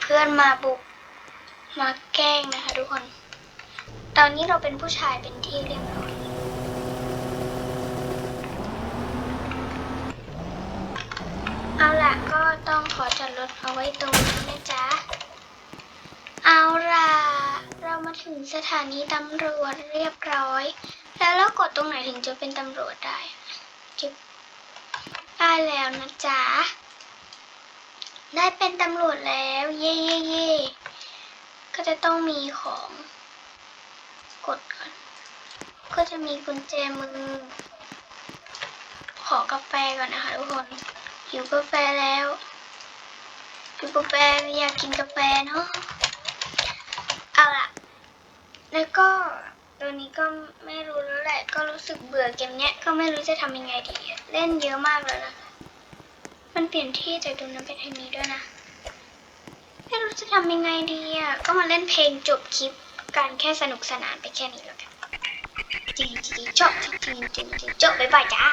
เพื่อนมาบุกมาแกล้งนะคะ ทุกคน ตอนนี้เราเป็นผู้ชายเป็นที่เรียบร้อยเอาล่ะก็ต้องขอจอดรถเอาไว้ตรงนี้นะจ๊ะ เอาล่ะเรามาถึงสถานีตำรวจเรียบร้อย แล้วเรากดตรงไหนถึงจะเป็นตำรวจได้จึ๊บได้แล้วนะจ๊ะ ได้เป็นตำรวจแล้ว เย่เย่เย่ก็จะต้องมีของ กดก่อน ก็จะมีกุญแจมือ ขอกาแฟก่อนนะคะทุกคนหิวกาแฟแล้วหิวกาแฟอยากกินกาแฟเนาะเอาล่ะ แล้วก็ตัวนี้ก็ไม่รู้แล้วแหละ ก็รู้สึกเบื่อเกมเนี้ยก็ไม่รู้จะทำยังไงดี เล่นเยอะมากแล้วนะคะ เปลี่ยนที่จากตรงนั้นไปทางนี้ด้วยนะ ไม่รู้จะทำยังไงดีอะ ก็มาเล่นเพลงจบคลิปการแค่สนุกสนานไปแค่นี้แล้วกันจริงจริงจบจริงจริงจริงๆจบบ๊ายบายจ้า